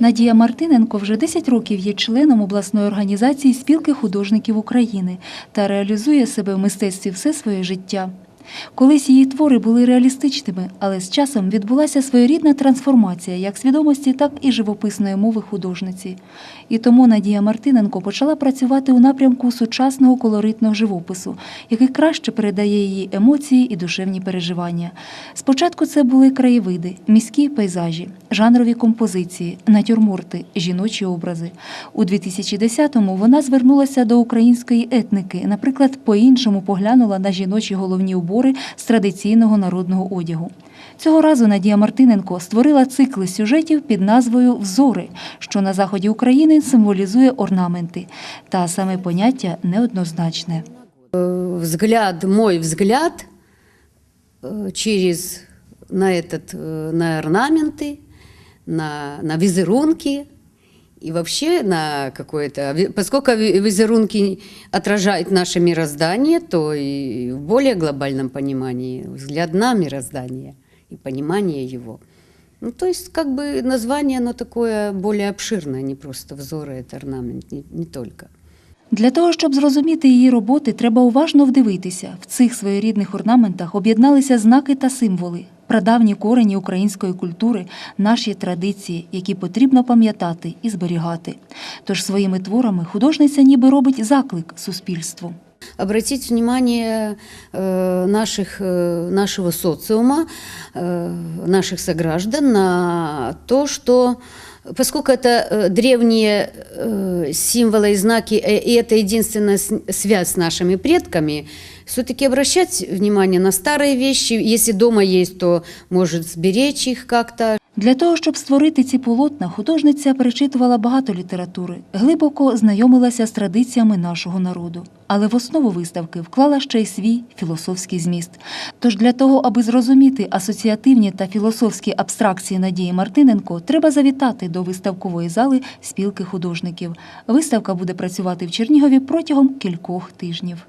Надія Мартиненко вже 10 років є членом обласної організації спілки художників України та реалізує себе в мистецтві все своє життя. Колись її твори були реалістичними, але з часом відбулася своєрідна трансформація як свідомості, так і живописної мови художниці. І тому Надія Мартиненко почала працювати у напрямку сучасного колоритного живопису, який краще передає її емоції і душевні переживання. Спочатку це були краєвиди, міські пейзажі, жанрові композиції, натюрморти, жіночі образи. У 2010-му вона звернулася до української етники, наприклад, по-іншому поглянула на жіночі головні убори з традиційного народного одягу. Цього разу Надія Мартиненко створила цикли сюжетів під назвою Взори, що на заході України символізує орнаменти, та саме поняття неоднозначне. взгляд, мой взгляд э, через на этот, э, на орнаменты, на, на визерунки и вообще на какое-то... ви- Поскольку ви- визерунки отражают наше мироздание, то и в более глобальном понимании взгляд на мироздание и понимание его. Ну, то есть, как бы название, оно такое более обширное, не просто взоры, это орнамент, не, не только. Для того, щоб зрозуміти її роботи, треба уважно вдивитися. В цих своєрідних орнаментах об'єдналися знаки та символи, прадавні корені української культури, наші традиції, які потрібно пам'ятати і зберігати. Тож своїми творами художниця ніби робить заклик суспільству. обратить внимание э, наших, э, нашего социума, э, наших сограждан на то, что поскольку это э, древние э, символы и знаки, э, и это единственная с- связь с нашими предками, все-таки обращать внимание на старые вещи. Если дома есть, то может сберечь их как-то, Для того, щоб створити ці полотна, художниця перечитувала багато літератури, глибоко знайомилася з традиціями нашого народу. Але в основу виставки вклала ще й свій філософський зміст. Тож для того, аби зрозуміти асоціативні та філософські абстракції Надії Мартиненко, треба завітати до виставкової зали спілки художників. Виставка буде працювати в Чернігові протягом кількох тижнів.